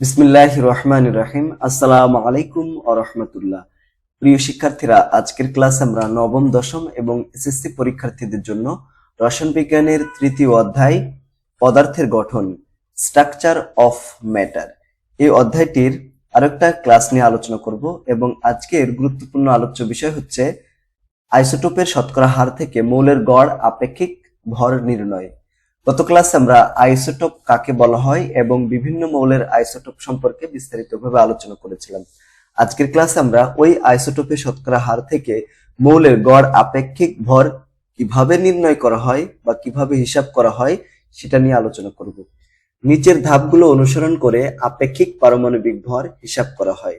বিসমিল্লাহ রহমান রহিম। আসসালামু আলাইকুম ও রহমতুল্লাহ। প্রিয় শিক্ষার্থীরা, আজকের ক্লাস আমরা নবম, দশম এবং এসএসসি পরীক্ষার্থীদের জন্য রসায়ন বিজ্ঞানের তৃতীয় অধ্যায়, পদার্থের গঠন স্ট্রাকচার অফ ম্যাটার এই অধ্যায়টির আরেকটা ক্লাস নিয়ে আলোচনা করব এবং আজকের গুরুত্বপূর্ণ আলোচ্য বিষয় হচ্ছে আইসোটোপের শতকরা হার থেকে মৌলের গড় আপেক্ষিক ভর নির্ণয়। গত ক্লাসে আমরা আইসোটোপ কাকে বলা হয় এবং বিভিন্ন মৌলের আইসোটোপ সম্পর্কে বিস্তারিতভাবে আলোচনা করেছিলাম। আজকের ক্লাসে আমরা ওই আইসোটোপের শতকরা হার থেকে মৌলের গড় আপেক্ষিক ভর কীভাবে নির্ণয় করা হয় বা কীভাবে হিসাব করা হয় সেটা নিয়ে আলোচনা করব। নিচের ধাপগুলো অনুসরণ করে আপেক্ষিক পারমাণবিক ভর হিসাব করা হয়।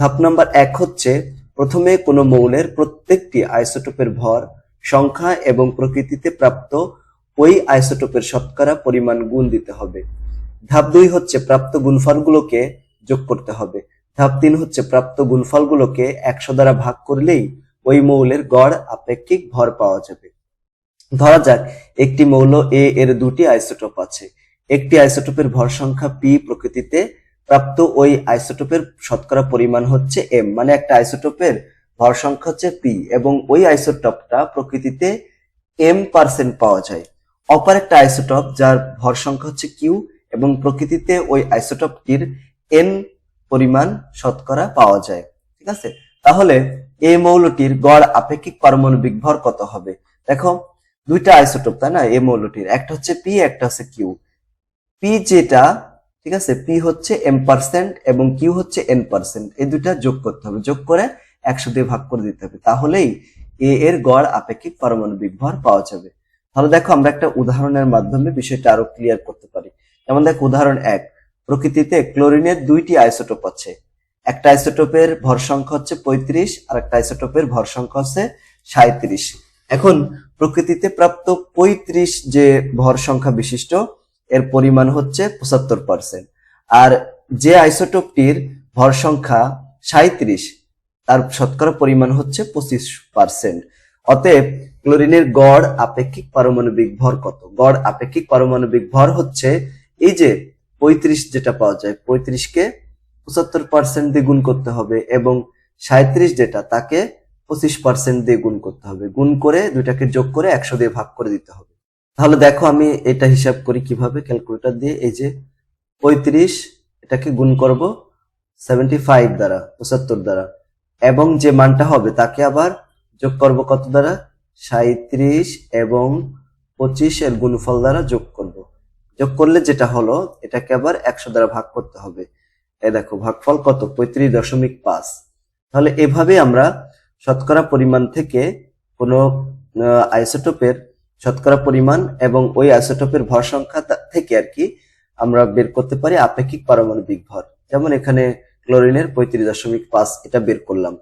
ধাপ নাম্বার এক হচ্ছে, প্রথমে কোনো মৌলের প্রত্যেকটি আইসোটোপের ভর, সংখ্যা এবং প্রকৃতিতে প্রাপ্ত ওই আইসোটোপের শতকরা পরিমাণ গুণ দিতে হবে। ধাপ দুই হচ্ছে প্রাপ্ত গুণফলগুলোকে যোগ করতে হবে। ধাপ তিন হচ্ছে প্রাপ্ত গুণফলগুলোকে একশো দ্বারা ভাগ করলেই ওই মৌলের গড় আপেক্ষিক ভর পাওয়া যাবে। ধরা যাক, একটি মৌল এ এর দুটি আইসোটোপ আছে। একটি আইসোটোপের ভর সংখ্যা পি প্রকৃতিতে প্রাপ্ত ওই আইসোটোপের শতকরা পরিমাণ হচ্ছে এম মানে একটা আইসোটোপের ভর সংখ্যা হচ্ছে পি এবং ওই আইসোটোপটা প্রকৃতিতে এম পার্সেন্ট পাওয়া যায়। অপর একটা আইসোটপ, যার ভর সংখ্যা হচ্ছে কিউ এবং প্রকৃতিতে ওই আইসোটপটির এন পরিমাণ শতকরা পাওয়া যায়। ঠিক আছে? তাহলে এই মৌলটির গড় আপেক্ষিক পারমাণবিক ভর কত হবে? দেখো, দুইটা আইসোটপ, তাই না? এই মৌলটির। একটা হচ্ছে পি একটা হচ্ছে কিউ পি যেটা, ঠিক আছে? পি হচ্ছে এম পার্সেন্ট এবং কিউ হচ্ছে এন পার্সেন্ট এই দুইটা যোগ করতে হবে। যোগ করে একশো দিয়ে ভাগ করে দিতে হবে। তাহলেই এ এর গড় আপেক্ষিক পারমাণবিক ভর পাওয়া যাবে। তাহলে দেখো আমরা একটা উদাহরণের মাধ্যমে বিষয়টা আরও ক্লিয়ার করতে পারি। যেমন দেখো উদাহরণ এক, প্রকৃতিতে ক্লোরিনের দুইটি আইসোটোপ আছে। একটা আইসোটোপের ভর সংখ্যা হচ্ছে পঁয়ত্রিশ, আর একটা আইসোটোপের ভর সংখ্যা হচ্ছে সাঁত্রিশ এখন প্রকৃতিতে প্রাপ্ত পঁয়ত্রিশ যে ভর সংখ্যা বিশিষ্ট, এর পরিমাণ হচ্ছে পঁচাত্তর পার্সেন্ট আর যে আইসোটোপটির ভর সংখ্যা সাঁত্রিশ তার শতকরা পরিমাণ হচ্ছে পঁচিশ পার্সেন্ট অতএব ক্লোরিনের গড় আপেক্ষিক পারমাণবিক ভর কত? গড় আপেক্ষিক পারমাণবিক ভর হচ্ছে এই যে পঁয়ত্রিশ যেটা পাওয়া যায়, পঁয়ত্রিশকে পঁচাত্তর পার্সেন্ট দিয়ে গুণ করতে হবে এবং সাঁত্রিশ যেটা, তাকে পঁচিশ পার্সেন্ট দিয়ে গুণ করতে হবে। গুণ করে দুইটাকে যোগ করে একশো দিয়ে ভাগ করে দিতে হবে। তাহলে দেখো আমি এটা হিসাব করি কীভাবে, ক্যালকুলেটর দিয়ে এই যে পঁয়ত্রিশ এটাকে গুণ করব সেভেন্টি ফাইভ দ্বারা, পঁচাত্তর দ্বারা। এবং যে মানটা হবে তাকে আবার যোগ করব কত দ্বারা? সাঁত্রিশ এবং পঁচিশ এর গুণফল দ্বারা যোগ করব। যোগ করলে যেটা হলো, এটাকে আবার একশো দ্বারা ভাগ করতে হবে। এ দেখো, ভাগফল কত? পঁয়ত্রিশ দশমিক পাঁচ। তাহলে এভাবে আমরা শতকরা পরিমাণ থেকে কোনো আইসোটোপের শতকরা পরিমাণ এবং ওই আইসোটোপের ভর সংখ্যা থেকে আর কি আমরা বের করতে পারি আপেক্ষিক পারমাণবিক ভর। যেমন এখানে ক্লোরিনের পঁয়ত্রিশ দশমিক পাঁচ, এটা বের করলাম।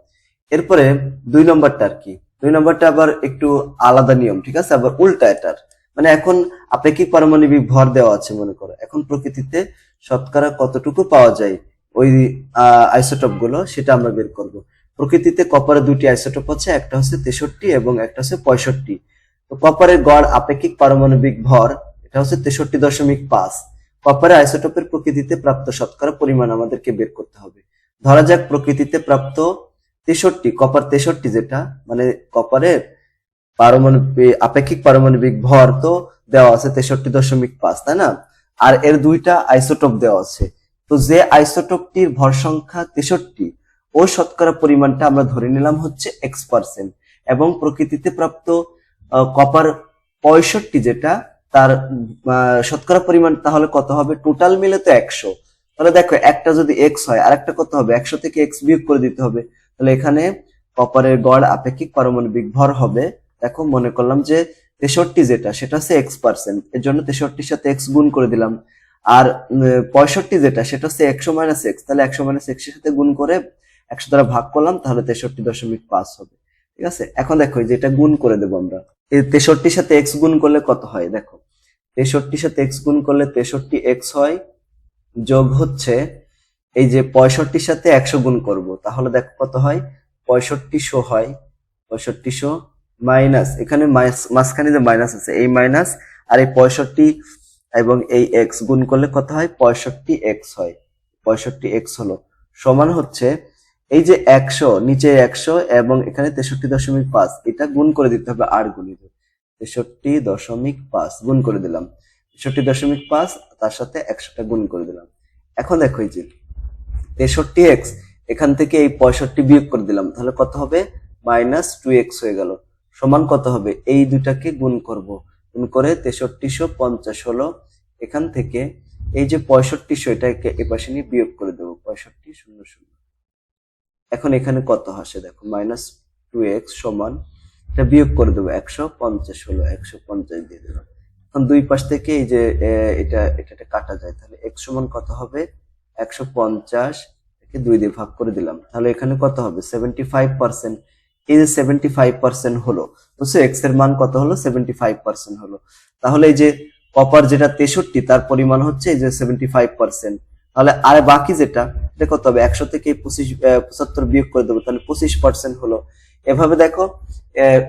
এরপরে দুই নম্বরটা আর কি। দুই নম্বরটা আবার একটু আলাদা নিয়ম, ঠিক আছে? আবার উল্টা এটার। মানে এখন আপেক্ষিক পারমাণবিক ভর দেওয়া আছে মনে করো? এখন প্রকৃতিতে শতকরা কতটুকু পাওয়া যায় ওই আইসোটপগুলো সেটা আমরা বের করব। প্রকৃতিতে কপারের দুটি আইসোটপ আছে, একটা হচ্ছে তেষট্টি এবং একটা হচ্ছে পঁয়ষট্টি। তো কপারের গড় আপেক্ষিক পারমাণবিক ভর, এটা হচ্ছে তেষট্টি দশমিক পাঁচ। কপারের আইসোটপের প্রকৃতিতে প্রাপ্ত শতকরা পরিমাণ আমাদেরকে বের করতে হবে। ধরা যাক প্রকৃতিতে প্রাপ্ত তেষট্টি, কপার তেষট্টি যেটা মানে কপারের পারমাণবিক, আপেক্ষিক পারমাণবিক ভর তো দেওয়া আছে তেষট্টি দশমিক পাঁচ, তাই না? আর এর দুইটা আইসোটোপ দেওয়া আছে। তো যে আইসোটোপটির ভর সংখ্যা তেষট্টি, ওই শতকরা পরিমাণটা আমরা ধরে নিলাম হচ্ছে এক্স পার্সেন্ট এবং প্রকৃতিতে প্রাপ্ত কপার পঁয়ষট্টি যেটা, তার শতকরা পরিমাণ তাহলে কত হবে? টোটাল মিলে তো একশো। তাহলে দেখো, একটা যদি এক্স হয় আর একটা কত হবে? একশো থেকে এক্স বিয়োগ করে দিতে হবে। তাহলে এখানে কপারের গড় আপেক্ষিক পারমাণবিক ভর হবে। দেখো, মনে করলাম যে তেষট্টি যেটা, সেটা হচ্ছে এক্স পার্সেন্ট এর জন্য তেষট্টির সাথে এক্স গুণ করে দিলাম। আর পঁয়ষট্টি যেটা, সেটা হচ্ছে একশো মাইনাস এক্স তাহলে একশো মাইনাস এক্সের সাথে গুণ করে একশো দ্বারা ভাগ করলাম, তাহলে তেষট্টি দশমিক পাঁচ হবে। ঠিক আছে? এখন দেখো যে এটা গুণ করে দেবো আমরা। তেষট্টির সাথে এক্স গুণ করলে কত হয়? দেখো, তেষট্টির সাথে এক্স গুণ করলে তেষট্টি এক্স হয়, যোগ হচ্ছে এই যে পঁয়ষট্টির সাথে একশো গুণ করব, তাহলে দেখো কত হয়? পঁয়ষট্টিশো হয়। পঁয়ষট্টিশো মাইনাস, এখানে মাঝখানে যে মাইনাস আছে, এই মাইনাস আর এই পঁয়ষট্টি এবং এই এক্স গুণ করলে কত হয়? পঁয়ষট্টি এক্স হয়। পঁয়ষট্টি এক্স হলো। সমান হচ্ছে এই যে একশো, নিচে একশো এবং এখানে তেষট্টি দশমিক পাঁচ, এটা গুণ করে দিতে হবে আর গুণিত। তেষট্টি দশমিক পাঁচ, গুণ করে দিলাম। তেষট্টি দশমিক পাঁচ, তার সাথে একশোটা গুণ করে দিলাম। এখন দেখো এই যে তেষট্টি এক্স এখান থেকে এই পঁয়ষট্টি বিয়োগ করে দিলাম, তাহলে কত হবে? মাইনাস টু এক্স হয়ে গেল। সমান কত হবে? এই দুটাকে গুণ করব। গুণ করে তেষট্টিশো পঞ্চাশ হলো এখান থেকে। এই যে পঁয়ষট্টিশো, এটাকে এ পাশে নিয়ে বিয়োগ করে দেবো। পঁয়ষট্টি শূন্য শূন্য। এখন এখানে কত আসে? দেখো, মাইনাস টু এক্স সমান, এটা বিয়োগ করে দেবো একশো পঞ্চাশ হলো, একশো পঞ্চাশ দিয়ে দেবো এখন দুই পাশ থেকে এই যে এটা এটা কাটা যায়। তাহলে এক্স সমান কত হবে? একশো পঞ্চাশ একে দুই দিয়ে ভাগ করে দিলাম। তাহলে এখানে কত হবে? সেভেন্টি ফাইভ পার্সেন্ট এই যে সেভেন্টি ফাইভ পার্সেন্ট হলো বুঝছ এক্সের মান কত হলো? সেভেন্টি ফাইভ পার্সেন্ট হলো। তাহলে এই যে কপার যেটা তেষট্টি, তার পরিমাণ হচ্ছে এই যে সেভেন্টি ফাইভ পার্সেন্ট তাহলে আর বাকি যেটা, এটা কত হবে? একশো থেকে পঁচিশ পঁচাত্তর বিয়োগ করে দেবো, তাহলে পঁচিশ পার্সেন্ট হলো। এভাবে দেখো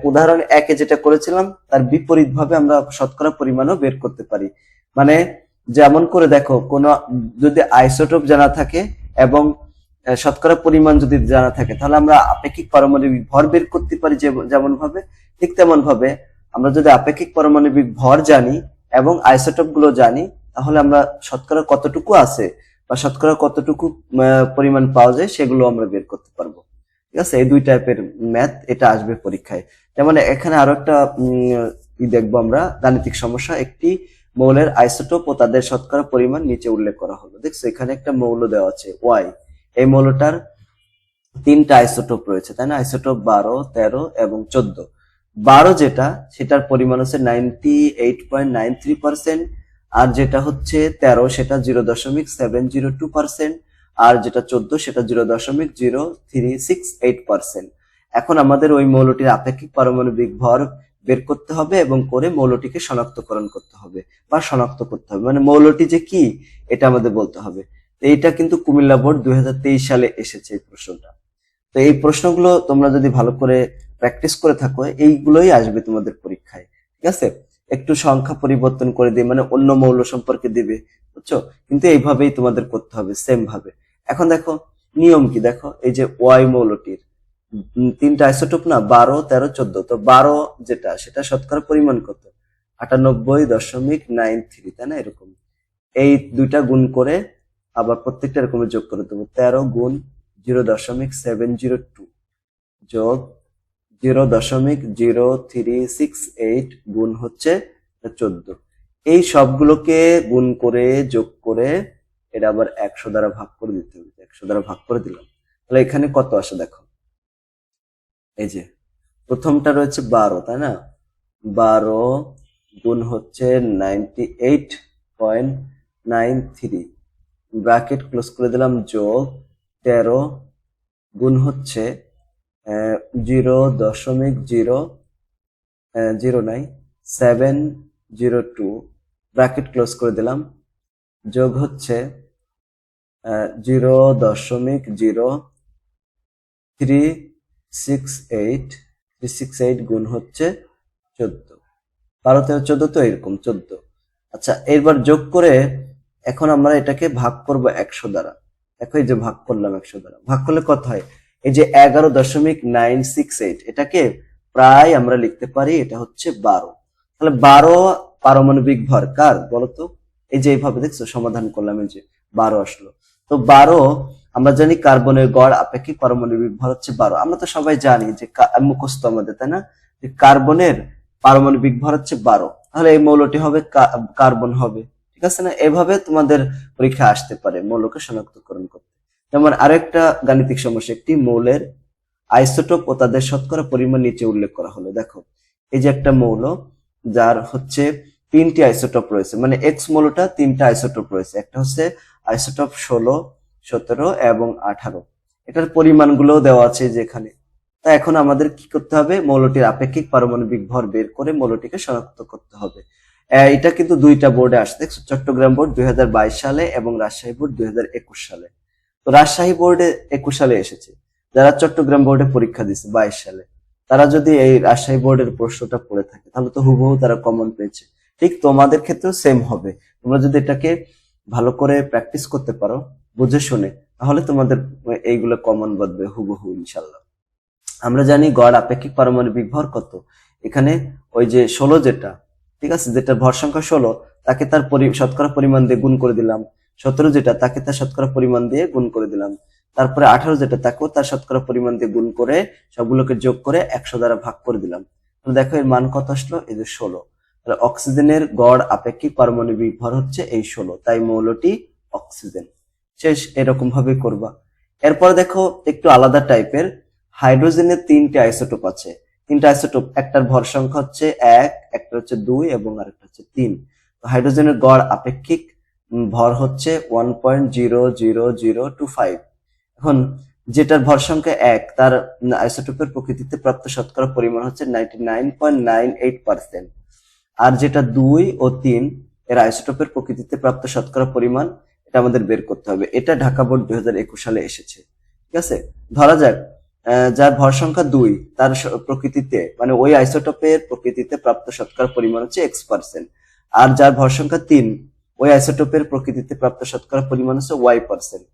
উদাহরণ একে যেটা করেছিলাম, তার বিপরীত ভাবে আমরা শতকরা পরিমাণও বের করতে পারি। মানে যেমন করে দেখো, কোন যদি আইসোটোপ জানা থাকে এবং শতকরা পরিমাণ যদি জানা থাকে, তাহলে আমরা আপেক্ষিক পারমাণবিক ভর বের করতে পারি যেমন ভাবে ঠিক তেমন ভাবে আমরা যদি আপেক্ষিক পারমাণবিক ভর জানি এবং আইসোটোপগুলো জানি, তাহলে আমরা শতকরা কতটুকু আছে বা শতকরা কতটুকু পরিমাণ পাওয়া যায় সেগুলো আমরা বের করতে পারব। ঠিক আছে? এই দুই টাইপের ম্যাথ এটা আসবে পরীক্ষায়। যেমন এখানে আরও একটা দেখব আমরা, গাণিতিক সমস্যা। একটি মৌলের আইসোটোপ ও তাদের শতকরা পরিমাণ নিচে উল্লেখ করা হলো। দেখছ এখানে একটা মৌল দেওয়া আছে। ওয়াই এই মৌলটার তিনটা আইসোটোপ রয়েছে, তাই না? আইসোটোপ বারো, তেরো এবং চোদ্দ। বারো যেটা, সেটার পরিমাণ হচ্ছে ninety eight point nine three percent আর যেটা হচ্ছে তেরো, সেটা জিরো দশমিক সেভেন জিরো টু পার্সেন্ট আর যেটা চোদ্দ, সেটা জিরো দশমিক zero three six eight percent এখন আমাদের ওই মৌলটির আপেক্ষিক পারমাণবিক ভর বের করতে হবে এবং করে মৌলটিকে শনাক্তকরণ করতে হবে বা শনাক্ত করতে হবে। মানে মৌলটি যে কি, এটা আমাদের বলতে হবে। তো এইটা কিন্তু কুমিল্লা বোর্ড দুই হাজার তেইশ সালে এসেছে এই প্রশ্নটা। তো এই প্রশ্নগুলো তোমরা যদি ভালো করে প্র্যাকটিস করে থাকো, এইগুলোই আসবে তোমাদের পরীক্ষায়। ঠিক আছে? একটু সংখ্যা পরিবর্তন করে দিয়ে মানে অন্য মৌল সম্পর্কে দিবে, বুঝছ? কিন্তু এইভাবেই তোমাদের করতে হবে সেম ভাবে। এখন দেখো, নিয়ম কি? দেখো, এই যে ওয়াই মৌলটির। তিনটা আইসোটোপ না, বারো, তেরো, চোদ্দ। তো বারো যেটা, সেটা শতকরা পরিমাণ কত? আটানব্বই দশমিক নাইন থ্রি তাই না? এরকম। এই দুইটা গুণ করে আবার প্রত্যেকটা এরকম যোগ করে দেবো। তেরো গুণ জিরো দশমিক সেভেন জিরো টু যোগ জিরো দশমিক জিরো থ্রি সিক্স এইট গুণ হচ্ছে চোদ্দ। এই সবগুলোকে গুণ করে, যোগ করে এটা আবার একশো দ্বারা ভাগ করে দিতে হবে। একশো দ্বারা ভাগ করে দিলাম। তাহলে এখানে কত আসে দেখো? এই যে, প্রথমটা রয়েছে বারো, তাই না? বারো গুণ হচ্ছে ninety eight point nine three bracket close করে দিলাম, যোগ তেরো গুণ হচ্ছে জিরো দশমিক zero zero nine seven zero two. Bracket close করে দিলাম, যোগ হচ্ছে জিরো দশমিক zero, three six eight three six eight গুণ হচ্ছে চোদ্দ। বারো তেরো চোদ্দ তো এরকম, চোদ্দ। আচ্ছা এবার যোগ করে এখন আমরা এটাকে ভাগ করব একশো দ্বারা। এই যে ভাগ করলাম একশো দ্বারা। ভাগ করলে কত হয়? এই যে এগারো দশমিক নাইন সিক্স এইট এটাকে প্রায় আমরা লিখতে পারি, এটা হচ্ছে বারো। তাহলে বারো পারমাণবিক ভর কার? বলতো এই যে এইভাবে দেখছ, সমাধান করলাম, এই যে বারো আসলো। তো বারো আমরা জানি কার্বনের গড় আপেক্ষিক পারমাণবিক ভর হচ্ছে বারো। আমরা তো সবাই জানি যে মুখস্থ আমাদের, তাই না? যে কার্বনের পারমাণবিক ভর হচ্ছে বারো। তাহলে এই মৌলটি হবে কার্বন হবে, ঠিক আছে না? এভাবে তোমাদের পরীক্ষা আসতে পারে মৌলকে শনাক্তকরণ করতে। যেমন আরেকটা গাণিতিক সমস্যা, একটি মৌলের আইসোটোপ ও তাদের শতকরা পরিমাণ নিচে উল্লেখ করা হলো। দেখো, এই যে একটা মৌল, যার হচ্ছে তিনটি আইসোটোপ রয়েছে মানে এক্স মৌলটা তিনটা আইসোটোপ রয়েছে। একটা হচ্ছে আইসোটোপ ষোলো সতেরো এবং আঠারো। এটার পরিমাণগুলো দেওয়া আছে যেখানে। তা এখন আমাদের কি করতে হবে? মৌলটির আপেক্ষিক পারমাণবিক ভর বের করে মৌলটিকে শনাক্ত করতে হবে। এটা কিন্তু দুইটা বোর্ডে আসছে চট্টগ্রাম বোর্ড দুই সালে এবং রাজশাহী বোর্ড দুই সালে। তো রাজশাহী বোর্ডে একুশ সালে এসেছে। যারা চট্টগ্রাম বোর্ডে পরীক্ষা দিচ্ছে বাইশ সালে, তারা যদি এই রাজশাহী বোর্ডের প্রশ্নটা পড়ে থাকে, তাহলে তো হুবহু তারা কমন পেয়েছে। ঠিক তোমাদের ক্ষেত্রেও সেম হবে। তোমরা যদি এটাকে ভালো করে প্র্যাকটিস করতে পারো বুঝে শুনে, তাহলে তোমাদের এইগুলো কমন বাদবে হুবহু ইনশাল্লাহ আমরা জানি গড় আপেক্ষিক পারমাণবিক ভর কত। এখানে ওই যে ষোলো যেটা, ঠিক আছে যেটা ভর সংখ্যা ষোলো, তাকে তার শতকরা পরিমাণ দিয়ে গুণ করে দিলাম। সতেরো যেটা, তাকে তার শতকরা পরিমাণ দিয়ে গুণ করে দিলাম। তারপরে আঠারো যেটা, তাকেও তার শতকরা পরিমাণ দিয়ে গুণ করে সবগুলোকে যোগ করে একশো দ্বারা ভাগ করে দিলাম। তাহলে দেখো এর মান কত আসলো? এই যে ষোলো। তাহলে অক্সিজেনের গড় আপেক্ষিক পারমাণবিক ভর হচ্ছে এই ষোলো, তাই মৌলটি অক্সিজেন। শেষ এরকম ভাবে করবা। এরপর দেখো একটু আলাদা টাইপের, হাইড্রোজেনের তিনটে আইসোটোপ আছে। তিনটা আইসোটোপ, একটার ভর সংখ্যা হচ্ছে এক, একটা হচ্ছে দুই এবং আরেকটা হচ্ছে তিন। তো হাইড্রোজেনের গড় আপেক্ষিক ভর হচ্ছে one point zero zero zero two five এখন যেটার ভর সংখ্যা এক, তার আইসোটোপের প্রকৃতিতে প্রাপ্ত শতকরা পরিমাণ হচ্ছে ninety nine point nine eight percent আর যেটা দুই ও তিন, এর আইসোটোপের প্রকৃতিতে প্রাপ্ত শতকরা পরিমাণ এটা আমাদের বের করতে হবে। এটা ঢাকা বোর্ড দুই হাজার একুশ সালে এসেছে। ঠিক আছে? ধরা যাক যার ভর সংখ্যা দুই, তার প্রকৃতিতে মানে ওই আইসোটোপের প্রকৃতিতে প্রাপ্ত শতকরা পরিমাণ হচ্ছে এক্স পার্সেন্ট আর যার ভর সংখ্যা তিন, ওই আইসোটোপের প্রকৃতিতে প্রাপ্ত শতকরা পরিমাণ হচ্ছে ওয়াই পার্সেন্ট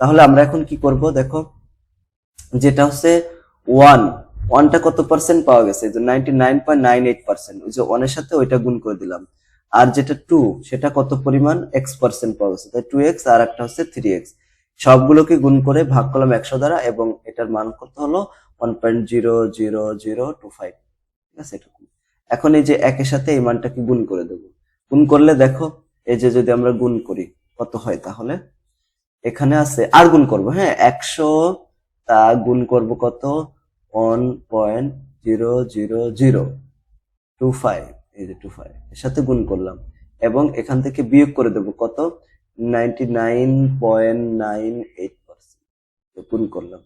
তাহলে আমরা এখন কি করব, দেখো? যেটা হচ্ছে ওয়ান ওয়ানটা কত পার্সেন্ট পাওয়া গেছে? Ninety nine point nine eight percent ওই যে ওয়ানের সাথে ওইটা গুণ করে দিলাম। আর যেটা টু সেটা কত পরিমাণ? এক্স পার্সেন্ট পাওয়া গেছে। তাই টু এক্স আর একটা হচ্ছে থ্রি এক্স সবগুলোকে গুণ করে ভাগ করলাম একশো দ্বারা এবং এটার মান কত হলো? One point zero zero zero two five ঠিক আছে? এটুকু এখন এই যে একের সাথে এই মানটাকে গুণ করে দেবো। গুণ করলে দেখো, এই যে যদি আমরা গুণ করি, কত হয় তাহলে? এখানে আছে, আর গুণ করব হ্যাঁ? একশো, তা গুণ করব কত? One point zero zero zero two five এই যে টু ফাইভ এর সাথে গুণ করলাম। এবং এখান থেকে বিয়োগ করে দেব কত? নাইনটি গুণ করলাম।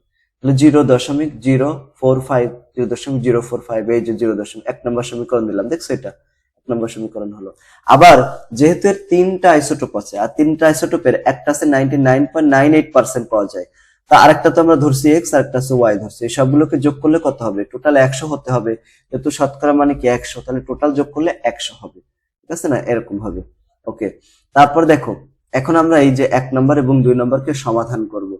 জিরো দশমিক জিরো ফোর ফাইভ জিরো দশমিক জিরো ফোর ফাইভ এই যে জিরো দশমিক, এক নম্বর সমীকরণ দিলাম। দেখছ এটা? এক নম্বর সমীকরণ হলো। আবার যেহেতু এর তিনটা আইসোটোপ আছে, আর তিনটা আইসোটোপের একটা আছে ninety nine point nine eight percent পাওয়া যায়। তা আরেকটা তো আমরা ধরছি এক্স আর একটা আছে ওয়াই ধরছি। এই সবগুলোকে যোগ করলে কত হবে? টোটাল একশো হতে হবে। যেহেতু শতকরা মানে কি একশো? তাহলে টোটাল যোগ করলে একশো হবে। ঠিক আছে না? এরকম হবে। ওকে তারপর দেখো, এখন আমরা এই যে এক নম্বর এবং দুই নম্বরকে সমাধান করব।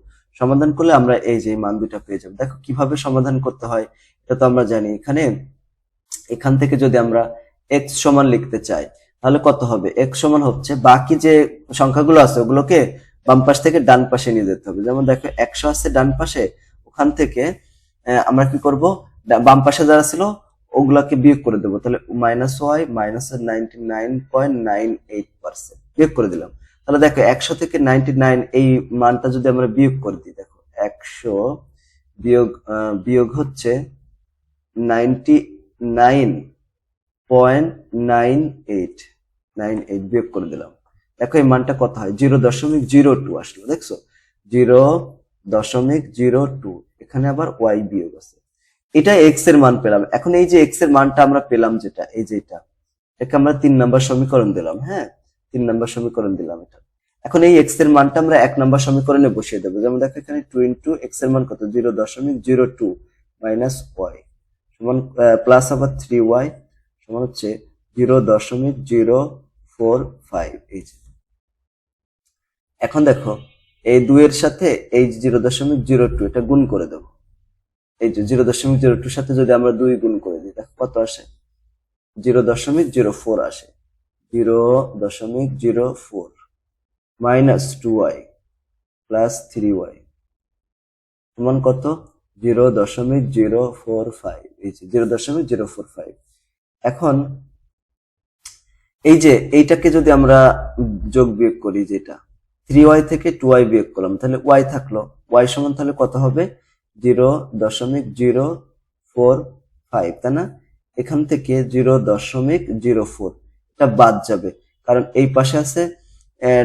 সমাধান করলে আমরা এই যে মান দুটা পেয়ে যাব। দেখো, কীভাবে সমাধান করতে হয়, এটা তো আমরা জানি। এখানে এখান থেকে যদি আমরা এক্স সমান লিখতে চাই, তাহলে কত হবে? এক্স সমান হচ্ছে বাকি যে সংখ্যাগুলো আছে, ওগুলোকে বাম পাশ থেকে ডান পাশে নিয়ে যেতে হবে। যেমন দেখো, একশো আছে ডান পাশে, ওখান থেকে আমরা কি করব? বাম পাশে যারা ছিল, ওগুলাকে বিয়োগ করে দেবো। তাহলে minus Y minus ninety nine point nine eight percent বিয়োগ করে দিলাম। তাহলে দেখো, একশো থেকে নাইনটি নাইন এই মানটা যদি আমরা বিয়োগ করে দিই, দেখো, একশো বিয়োগ বিয়োগ হচ্ছে ninety nine point nine eight nine eight বিয়োগ করে দিলাম। এই মানটা কত হয়? জিরো দশমিক জিরো টু আসলো, দেখছ? জিরো দশমিক জিরো টু, এখানে আবার ওয়াই বিয়োগ আছে। এটা এক্সের মান পেলাম। এখন এই যে এক্সের মানটা আমরা পেলাম যেটা, এই যে এটা এটাকে আমরা তিন নাম্বার সমীকরণ দিলাম হ্যাঁ? তিন নাম্বার সমীকরণ দিলাম এটা। এখন এই এক্সের মানটা আমরা এক নাম্বার সমীকরণে বসিয়ে দেবো। যেমন দেখো এখানে টু ইন্টু এক্সের মান কত? জিরো দশমিক জিরো টু মাইনাস ওয়াই সমান প্লাস আবার থ্রি ওয়াই সমান হচ্ছে জিরো দশমিক জিরো ফোর ফাইভ এই যে। এখন দেখো, এই দুইয়ের সাথে এই জিরো দশমিক জিরো টু, এটা গুণ করে দেবো। এই যে জিরো দশমিক জিরো টুর সাথে যদি আমরা দুই গুণ করে দিই, দেখো কত আসে? জিরো দশমিক জিরো ফোর আসে। জিরো দশমিক zero four minus two Y plus three Y সমান কত? জিরো দশমিক জিরো ফোর ফাইভ। এই যে জিরো দশমিক জিরো ফোর ফাইভ। এখন এই যে এইটাকে যদি আমরা যোগ বিয়োগ করি যেটা থ্রি ওয়াই থেকে টু ওয়াই বিয়োগ করলাম, তাহলে ওয়াই থাকল ওয়াই সমান তাহলে কত হবে? জিরো দশমিক জিরো ফোর ফাইভ তাই না? এখান থেকে জিরো দশমিক জিরো ফোর এটা বাদ যাবে। কারণ এই পাশে আছে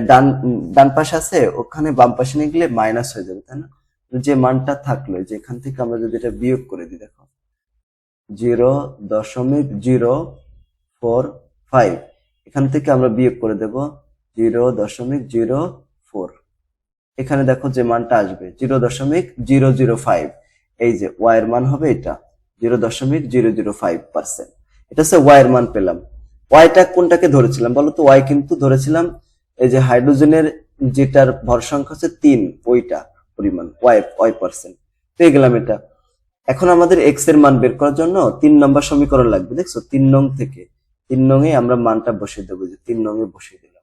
ডান ডান পাশে আছে, ওখানে বাম পাশে নিয়ে গেলে মাইনাস হয়ে যাবে, তাই না? যে মানটা থাকল, যে এখান থেকে আমরা যদি এটা বিয়োগ করে দিই, দেখো। জিরো দশমিক জিরো ফোর ফাইভ এখান থেকে আমরা বিয়োগ করে দেব জিরো দশমিক জিরো ফোর এখানে দেখো যে মানটা আসবে জিরো দশমিক জিরো জিরো ফাইভ এই যে ওয়াই মান হবে এটা জিরো দশমিক জিরো জিরো ফাইভ পার্সেন্ট এটা হচ্ছে ওয়াই মান পেলাম। ওয়াইটা কোনটাকে ধরেছিলাম বলো তো? ওয়াই কিন্তু ধরেছিলাম এই যে হাইড্রোজেনের যেটার ভর সংখ্যা হচ্ছে তিন, ওইটা পরিমাণ ওয়াই ওয়াই পার্সেন্ট পেয়ে গেলাম এটা। এখন আমাদের এক্সের মান বের করার জন্য তিন নম্বর সমীকরণ লাগবে, দেখছ? তিন নং থেকে। তিন নং এ আমরা মানটা বসিয়ে দেবো, যে তিন নং এ বসিয়ে দিলাম।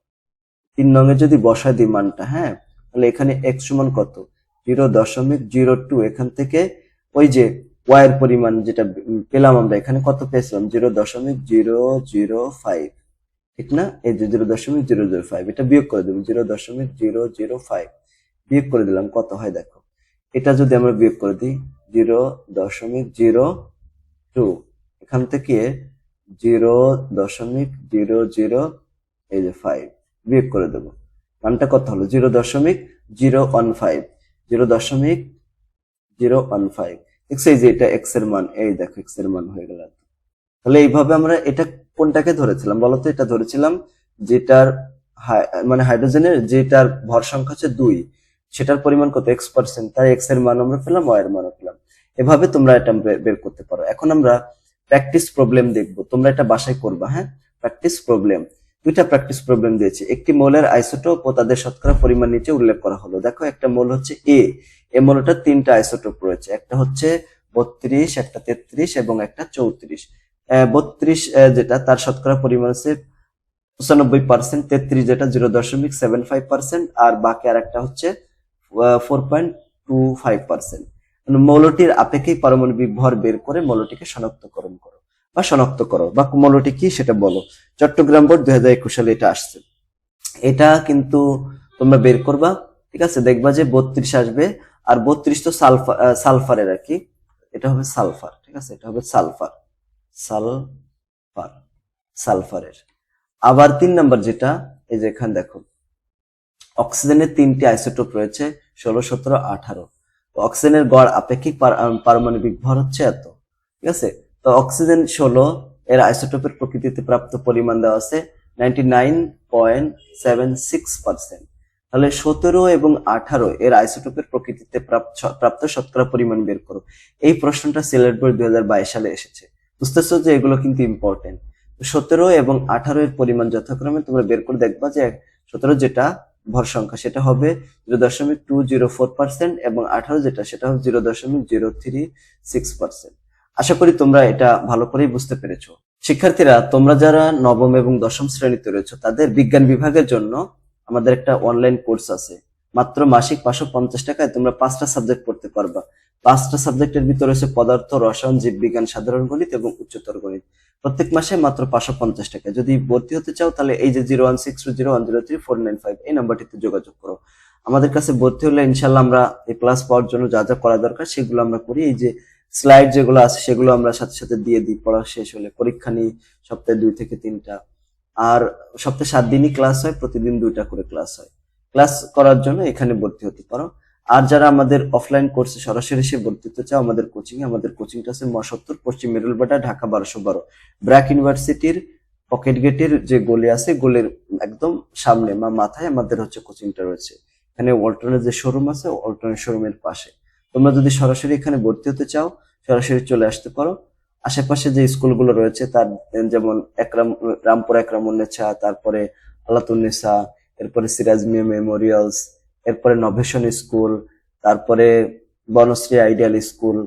তিন নং এ যদি বসায় দিই মানটা হ্যাঁ? তাহলে এখানে এক্স সমান কত? জিরো দশমিক জিরো টু, এখান থেকে ওই যে ওয়াই এর পরিমাণ যেটা পেলাম আমরা, এখানে কত পেয়েছিলাম? জিরো দশমিক জিরো জিরো ফাইভ ঠিক না? এই যে জিরো দশমিক জিরো জিরো ফাইভ এটা বিয়োগ করে দেবো, জিরো দশমিক জিরো জিরো ফাইভ বিয়োগ করে দিলাম, কত হয় দেখো? এটা যদি আমরা বিয়োগ করে দিই, জিরো দশমিক জিরো টু, এখান থেকে জিরো দশমিক জিরো জিরো, এই যে ফাইভ বিয়োগ করে দেবো। মানটা কত হলো? জিরো দশমিক জিরো ওয়ান ফাইভ। জিরো দশমিক জিরো ওয়ান ফাইভ। দেখছ এই যে এটা এক্সের মান, এই দেখো এক্সের মান হয়ে গেল তাহলে এইভাবে আমরা এটা কোনটাকে ধরেছিলাম? বলতো এটা ধরেছিলাম যেটার মানে হাইড্রোজেনের যেটার ভর সংখ্যা হচ্ছে দুই। সেটার পরিমাণ কত? এক্স পার্সেন্ট তাই এক্সের মান আমরা পেলাম ওয়াই এর মানও পেলাম। এভাবে তোমরা এটা বের করতে পারো। এখন আমরা প্র্যাকটিস প্রবলেম দেখব। তোমরা এটা বাসায় করবা হ্যাঁ? প্র্যাকটিস প্রবলেম দুইটা প্র্যাকটিস প্রবলেম দিয়েছে। একটি মৌলের আইসোটোপ ও তাদের শতকরা পরিমাণ নিচে উল্লেখ করা হলো। দেখো, একটা মৌল হচ্ছে এ এ মৌলটার তিনটা আইসোটোপ রয়েছে। একটা হচ্ছে বত্রিশ, একটা তেত্রিশ এবং একটা চৌত্রিশ। বত্রিশ যেটা তার শতকরা পরিমাণ হচ্ছে পঁচানব্বই পার্সেন্ট তেত্রিশ যেটা জিরো দশমিক সেভেন ফাইভ পার্সেন্ট আর বাকি আর একটা হচ্ছে four point two five percent মৌলটির আপেক্ষিক পারমাণবিক ভর বের করে মৌলটিকে শনাক্তকরণ করো। বা শনাক্ত করো, বা মৌলটি কি সেটা বলো। চট্টগ্রাম বোর্ড দুই হাজার একুশ সালে এটা আসছে। এটা কিন্তু তোমরা বের করবা, ঠিক আছে? দেখবা যে বত্রিশ আসবে, আর বত্রিশ তো সালফার সালফারের আর কি। এটা হবে সালফার, ঠিক আছে? এটা হবে সালফার। সালফার। সালফারের। আবার তিন নাম্বার যেটা, এই যে এখানে দেখো। অক্সিজেনের তিনটি আইসোটোপ রয়েছে, ষোলো, সতেরো, আঠারো। অক্সিজেনের গড় আপেক্ষিক পারমাণবিক ভর হচ্ছে এত, ঠিক আছে? তো অক্সিজেন ষোলো, এর আইসোটোপের প্রকৃতিতে প্রাপ্ত পরিমাণ দেওয়া আছে ninety nine point seven six percent তাহলে সতেরো এবং আঠারো এর আইসোটোপের প্রকৃতিতে প্রাপ্ত শতকরা পরিমাণ বের করো। এই প্রশ্নটা সিলেট বোর্ড দুই হাজার বাইশ সালে এসেছে। বুঝতেছো যে এগুলো কিন্তু ইম্পর্টেন্ট সতেরো এবং আঠারো এর পরিমাণ যথাক্রমে তোমরা বের করে দেখবা যে সতেরো যেটা ভর সংখ্যা, সেটা হবে জিরো দশমিক টু জিরো ফোর পার্সেন্ট এবং আঠারো যেটা, সেটা হবে জিরো দশমিক জিরো থ্রি সিক্স পার্সেন্ট আশা করি তোমরা এটা ভালো করেই বুঝতে পেরেছ। শিক্ষার্থীরা, তোমরা যারা নবম এবং দশম শ্রেণীতে রয়েছে, তাদের বিজ্ঞান বিভাগের জন্য আমাদের একটা অনলাইন কোর্স আছে। মাত্র মাসিক পাঁচশো পঞ্চাশ টাকায় তোমরা পাঁচটা সাবজেক্ট পড়তে পারবা। পাঁচটা সাবজেক্টের ভিতরে রয়েছে পদার্থ, রসায়ন জীববিজ্ঞান সাধারণ গণিত এবং উচ্চতর গণিত। প্রত্যেক মাসে মাত্র পাঁচশো পঞ্চাশ টাকা। যদি ভর্তি হতে চাও, তাহলে এই যে zero one six two zero one zero three four nine five এই নাম্বারটিতে যোগাযোগ করো। আমাদের কাছে ভর্তি হলে ইনশাল্লাহ আমরা এই ক্লাস পাওয়ার জন্য যা যা করা দরকার, সেগুলো আমরা করি। এই যে স্লাইড যেগুলো আছে সেগুলো আমরা সাথে সাথে দিয়ে দিই, পড়া শেষ হলে। পরীক্ষা নিই সপ্তাহে দুই থেকে তিনটা। আর সপ্তাহে সাত দিনই ক্লাস হয়, প্রতিদিন দুইটা করে ক্লাস হয়। ক্লাস করার জন্য এখানে ভর্তি হতে পারো। আর যারা আমাদের অফলাইন কোর্সে সরাসরি এসে ভর্তি হতে চাও, আমাদের কোচিং আমাদের কোচিংটা আছে মসত্তর পশ্চিম মেরুলবাটা, ঢাকা বারোশো বারো। ব্র্যাক ইউনিভার্সিটির পকেট গেটের যে গলি আছে, গলির একদম সামনে বা মাথায় আমাদের হচ্ছে কোচিংটা রয়েছে। এখানে ওয়ালটনের যে শোরুম আছে, ওয়ালটনের শোরুমের পাশে। তোমরা যদি সরাসরি এখানে ভর্তি হতে চাও, সরাসরি চলে আসতে পারো। আশেপাশে যে স্কুলগুলো রয়েছে, তার, যেমন একরাম, রামপুর একরামুন্নেছা তারপরে আলাতুন্নেসা এরপরে সিরাজ মিয়া মেমোরিয়ালস, এরপরে নভেশন স্কুল, তারপরে বনশ্রী আইডিয়াল স্কুল,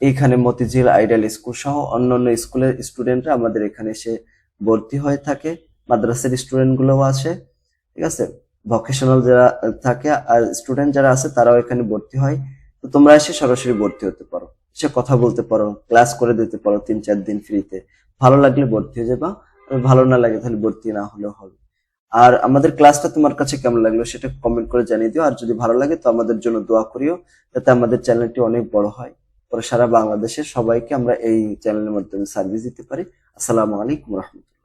এইখানে মতিঝিল আইডিয়াল স্কুল সহ অন্যান্য স্কুলের স্টুডেন্টরা আমাদের এখানে এসে ভর্তি হয়ে থাকে। মাদ্রাসার স্টুডেন্ট গুলোও আসে, ঠিক আছে? ভকেশনাল যারা থাকে, আর স্টুডেন্ট যারা আছে, তারাও এখানে ভর্তি হয়। তো তোমরা এসে সরাসরি ভর্তি হতে পারো। এসে কথা বলতে পারো ক্লাস করে দিতে পারো তিন, চার দিন ফ্রিতে ভালো লাগলে ভর্তি হয়ে যাবা, আর ভালো না লাগে তাহলে ভর্তি না হলেও হবে। আর আমাদের ক্লাসটা তোমার কাছে কেমন লাগল সেটা কমেন্ট করে জানিয়ে দিও। আর যদি ভালো লাগে তো আমাদের জন্য দোয়া করিও, যাতে আমাদের চ্যানেলটি অনেক বড় হয়। পরে সারা বাংলাদেশের সবাইকে আমরা এই চ্যানেলের মাধ্যমে সার্ভিস দিতে পারি। আসসালামু আলাইকুম রহমতুল্লাহ।